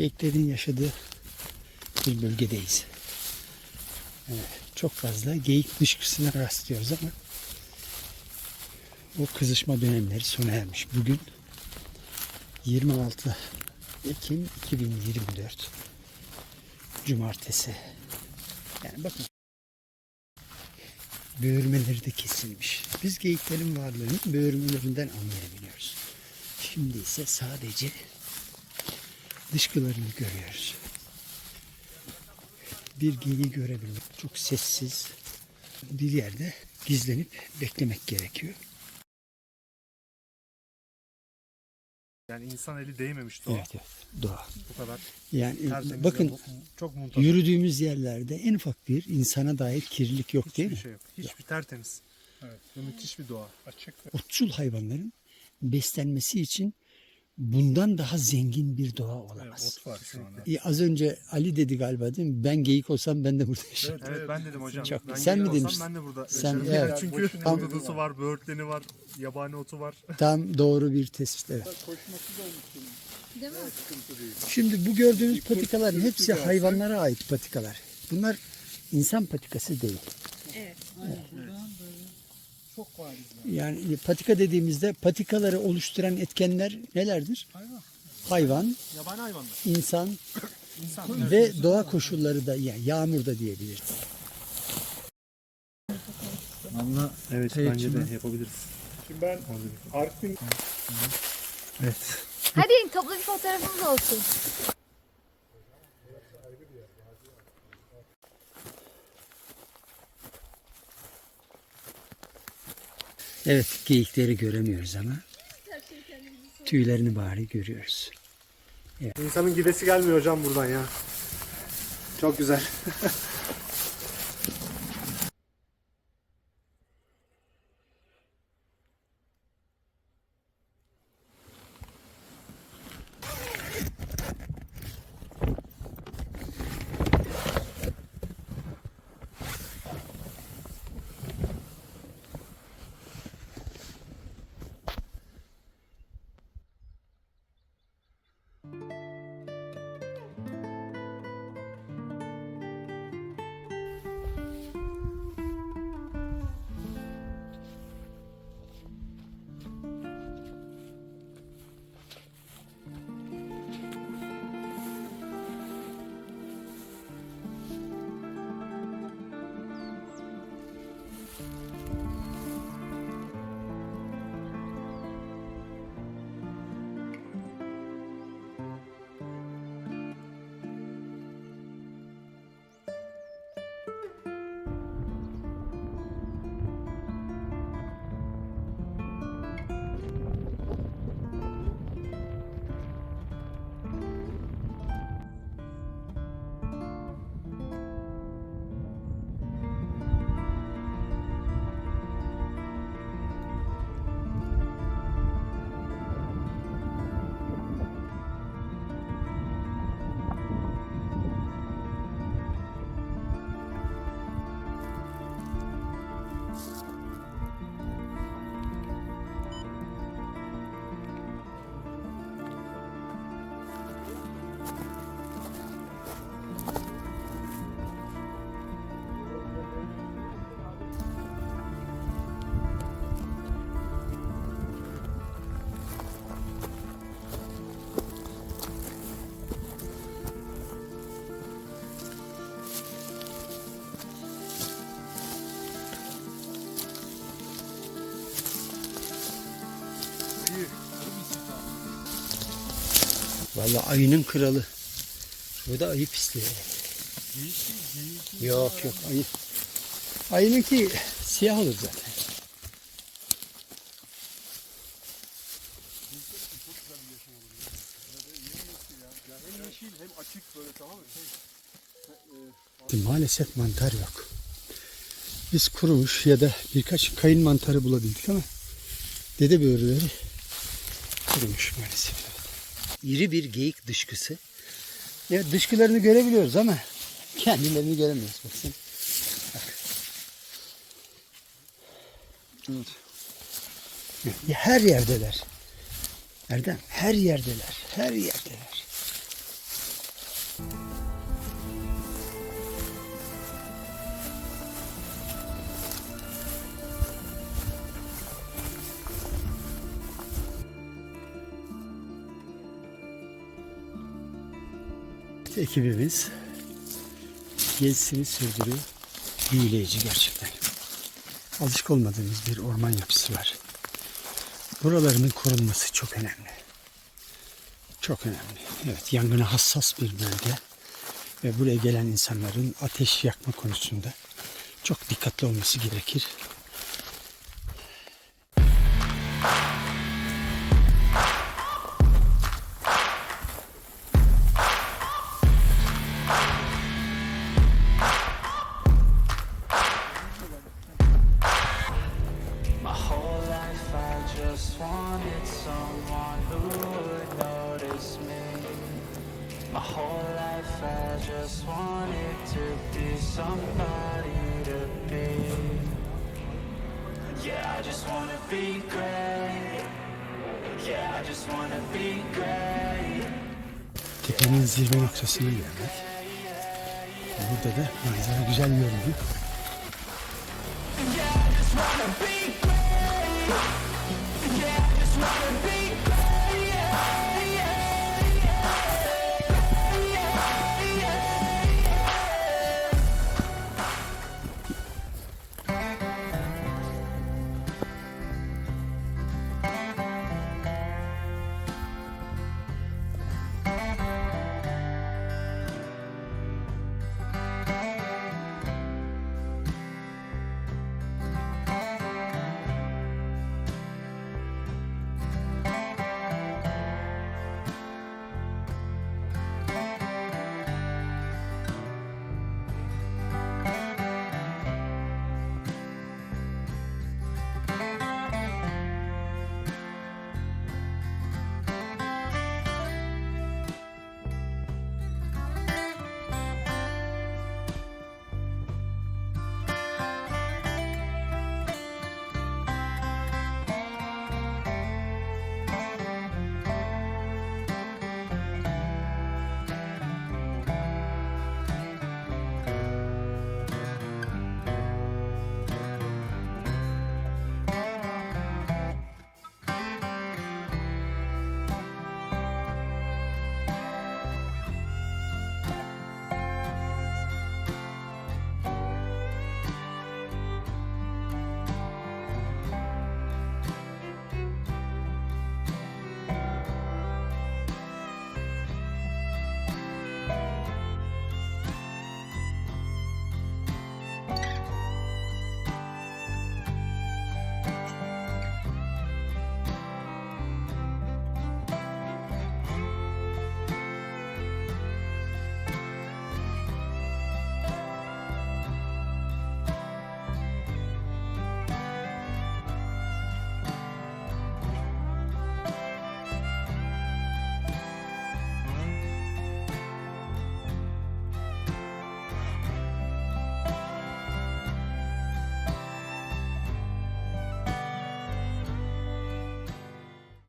Geyiklerin yaşadığı bir bölgedeyiz. Çok fazla geyik dışkısına rastlıyoruz ama o kızışma dönemleri sona ermiş. Bugün 26 Ekim 2024 Cumartesi. Yani bakın böğürmeleri de kesilmiş. Biz geyiklerin varlığını böğürmelerinden anlayabiliyoruz. Şimdi ise sadece dışkılarını görüyoruz. Bir geyiği görebilmek çok sessiz bir yerde gizlenip beklemek gerekiyor. Yani insan eli değmemiş doğa. Evet, evet. Doğa. Bu kadar Yani bakın çok muntazam. yürüdüğümüz yerlerde en ufak bir insana dair kirlilik yok değil Hiçbir mi? şey yok. Hiçbir tertemiz. Evet. Ve müthiş bir doğa. Açık. Otçul hayvanların beslenmesi için bundan daha zengin bir doğa olamaz. ot var şu anda. İyi, az önce Ali dedi galiba değil mi? Ben geyik olsam ben de burada yaşarım. Evet, ben dedim hocam. Çok- ben sen mi demiştin? Ben de burada. Sen- yaşarım. evet. Çünkü Tam- var, böğürtleni var, yabani otu var. Tam doğru bir tespit evet. Değil mi? Şimdi bu gördüğünüz patikaların hepsi hayvanlara ait patikalar. Bunlar insan patikası değil. Evet. Yani patika dediğimizde patikaları oluşturan etkenler nelerdir? Hayvan, Yabani hayvanlar. insan İnsan. ve doğa koşulları da yani yağmur da diyebiliriz. Valla evet Evet, bence şimdi- de yapabiliriz. Şimdi ben Artvin Evet. Hadi toplu bir fotoğrafımız olsun. Evet geyikleri göremiyoruz ama tüylerini bari görüyoruz. İnsanın gidesi gelmiyor hocam buradan ya. Çok güzel. Vallahi ayının kralı. Bu da ayı pisliği. Yok yok ayı. Ayınınki siyah olur zaten. Maalesef mantar yok. Biz kurumuş ya da birkaç kayın mantarı bulabildik ama dede böğürleri kurumuş maalesef. İri bir geyik dışkısı. Evet dışkılarını görebiliyoruz ama kendilerini göremiyoruz. Baksana. Bak. Her yerdeler. Erdem her yerdeler. Her yerdeler. Ekibimiz gezisini sürdürüyor. Büyüleyici gerçekten. Alışık olmadığımız bir orman yapısı var. Buralarının korunması çok önemli. Çok önemli. Evet yangına hassas bir bölge ve buraya gelen insanların ateş yakma konusunda çok dikkatli olması gerekir. Wanna be great. Yeah, I just wanna be great. Tepenin zirve noktasına geldik. Burada da manzara güzel görünüyor. Yeah, I just wanna be great. Yeah, I just wanna be